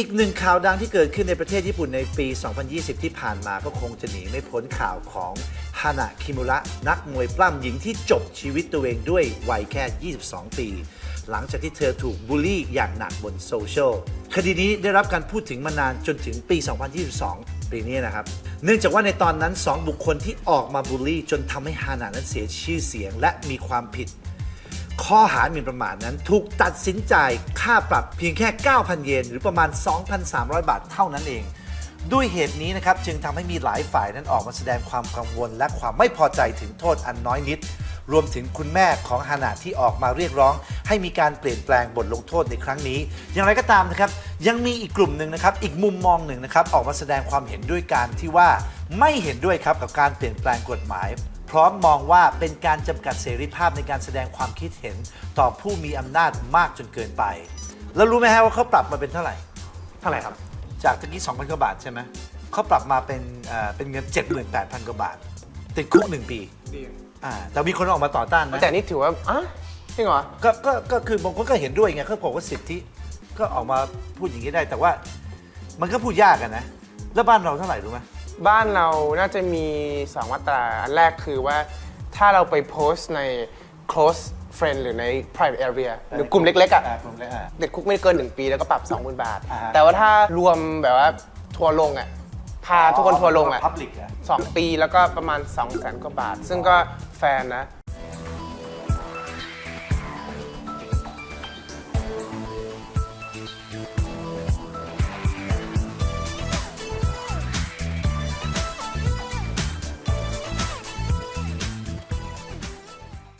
อีกหนึ่งข่าวดังที่เกิดขึ้นในประเทศญี่ปุ่นในปี 2020 ที่ผ่านมาก็คงจะหนีไม่พ้นข่าวของฮานะคิมุระนักมวยปล้ำหญิงที่จบชีวิตตัวเองด้วยวัยแค่ 22 ปี หลังจากที่เธอถูกบูลลี่อย่างหนักบนโซเชียลคดีนี้ได้รับการพูดถึงมานานจนถึงปี 2022 ปีนี้นะครับ เนื่องจากว่าในตอนนั้น 2 บุคคลที่ออกมาบูลลี่ จนทำให้ฮานะนั้นเสียชื่อเสียง และมีความผิด ข้อหาหมิ่นประมาทนั้นถูกตัดสินใจายค่าปรับเพียงแค่ 9,000 เยน หรือประมาณ 2,300 บาทเท่านั้นเอง ด้วยเหตุนี้นะครับจึงทำให้มีหลายฝ่ายนั้นออกมาแสดงความกังวล และความไม่พอใจถึงโทษอันน้อยนิด รวมถึงคุณแม่ของฮานาที่ออกมาเรียกร้อง ให้มีการเปลี่ยนแปลงบทลงโทษในครั้งนี้ อย่างไรก็ตามนะครับยังมีอีกกลุ่มหนึ่งนะครับอีกมุมมองหนึ่งนะครับออกมาแสดงความเห็นด้วยการที่ว่าไม่เห็นด้วยครับกับการเปลี่ยนแปลงกฎหมาย พร้อมมองว่าเป็นการจำกัดเสรีภาพในการแสดงความคิดเห็นต่อผู้มีอำนาจมากจนเกินไป แล้วรู้ไหมฮะว่าเขาปรับมาเป็นเท่าไหร่ เท่าไหร่ครับ จากตะกี้2,000กว่าบาทใช่ไหมเขาปรับมาเป็นเอ่อเป็นเงิน 78,000กว่าบาท ติดคุกหนึ่งปีอ่าแต่มีคนออกมาต่อต้านนะ แต่นี่ถือว่าอะจริงเหรอ ก็ก็ก็คือบางคนก็เห็นด้วยไงเขาบอกว่าสิทธิก็ออกมาพูดอย่างนี้ได้แต่ว่า มันก็พูดยากกันนะ แล้วบ้านเราเท่าไหร่รู้ไหม บ้านเราน่าจะมี 2 มาตรา อันแรกคือว่าถ้าเราไปโพสต์ใน close friend หรือใน private area หรือกลุ่มเล็กๆอะอ่ากลุ่มเล็กอ่าติดคุกไม่เกิน 1 ปีแล้วก็ปรับ 20,000 บาท อ่าฮะ แต่ว่าถ้ารวมแบบว่าทัวร์ลงอะ พาทุกคนทัวร์ลงอะ พับลิกอะสองปีแล้วก็ประมาณ 2 0 0 0 0 0กว่าบาท ซึ่งก็แฟนนะ